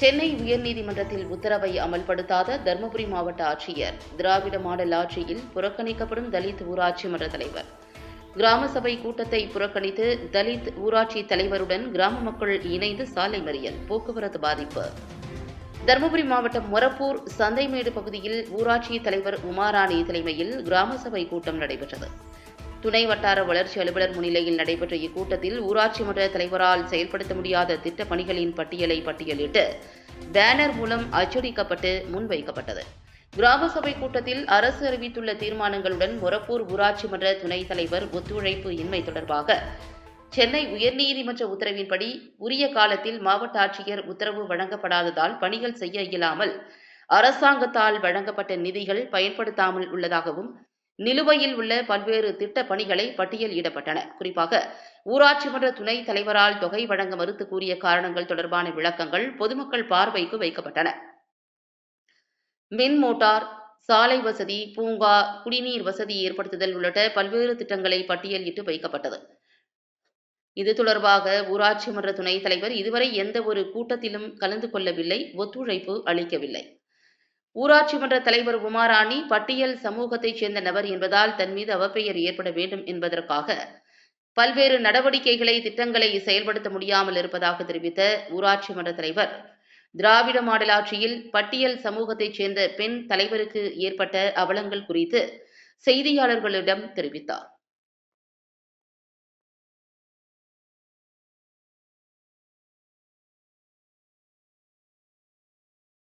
சென்னை உயர்நீதிமன்றத்தில் உத்தரவை அமல்படுத்தாத தருமபுரி மாவட்ட ஆட்சியர் திராவிட மாடல் ஆட்சியில் புறக்கணிக்கப்படும் தலித் ஊராட்சி மன்ற தலைவர். கிராம சபை கூட்டத்தை புறக்கணித்து தலித் ஊராட்சி தலைவருடன் கிராம மக்கள் இணைந்து சாலை மறியல் போக்குவரத்து பாதிப்பு. தருமபுரி மாவட்டம் மொரப்பூர் சந்தைமேடு பகுதியில் ஊராட்சி தலைவர் உமாராணி தலைமையில் கிராம சபை கூட்டம் நடைபெற்றது. துணை வட்டார வளர்ச்சி அலுவலர் முன்னிலையில் நடைபெற்ற இக்கூட்டத்தில் ஊராட்சி மன்ற தலைவரால் செயல்படுத்த முடியாத திட்டப் பணிகளின் பட்டியலை பட்டியலிட்டு பேனர் மூலம் அச்சடிக்கப்பட்டு முன்வைக்கப்பட்டது. கிராம சபை கூட்டத்தில் அரசு அறிவித்துள்ள தீர்மானங்களுடன் மொரப்பூர் ஊராட்சி மன்ற துணைத் தலைவர் ஒத்துழைப்பு இன்மை தொடர்பாக சென்னை உயர்நீதிமன்ற உத்தரவின்படி உரிய காலத்தில் மாவட்ட ஆட்சியர் உத்தரவு வழங்கப்படாததால் பணிகள் செய்ய இயலாமல் அரசாங்கத்தால் வழங்கப்பட்ட நிதிகள் பயன்படுத்தாமல் உள்ளதாகவும் நிலுவையில் உள்ள பல்வேறு திட்ட பணிகளை பட்டியலிடப்பட்டன குறிப்பாக ஊராட்சி மன்ற துணைத் தலைவரால் தொகை வழங்க மறுத்து கூறிய காரணங்கள் தொடர்பான விளக்கங்கள் பொதுமக்கள் பார்வைக்கு வைக்கப்பட்டன. மின் மோட்டார் சாலை வசதி பூங்கா குடிநீர் வசதி ஏற்படுத்துதல் உள்ளிட்ட பல்வேறு திட்டங்களை பட்டியலிட்டு வைக்கப்பட்டது. இது தொடர்பாக ஊராட்சி மன்ற துணைத் தலைவர் இதுவரை எந்த ஒரு கூட்டத்திலும் கலந்து கொள்ளவில்லை ஒத்துழைப்பு அளிக்கவில்லை. ஊராட்சி மன்ற தலைவர் உமாராணி பட்டியல் சமூகத்தைச் சேர்ந்த நபர் என்பதால் தன் மீது அவப்பெயர் ஏற்பட வேண்டும் என்பதற்காக பல்வேறு நடவடிக்கைகளை திட்டங்களை செயல்படுத்த முடியாமல் இருப்பதாக தெரிவித்த ஊராட்சி மன்ற தலைவர். திராவிட மாடலாட்சியில் பட்டியல் சமூகத்தைச் சேர்ந்த பெண் தலைவருக்கு ஏற்பட்ட அவலங்கள் குறித்து செய்தியாளர்களிடம் தெரிவித்தார்.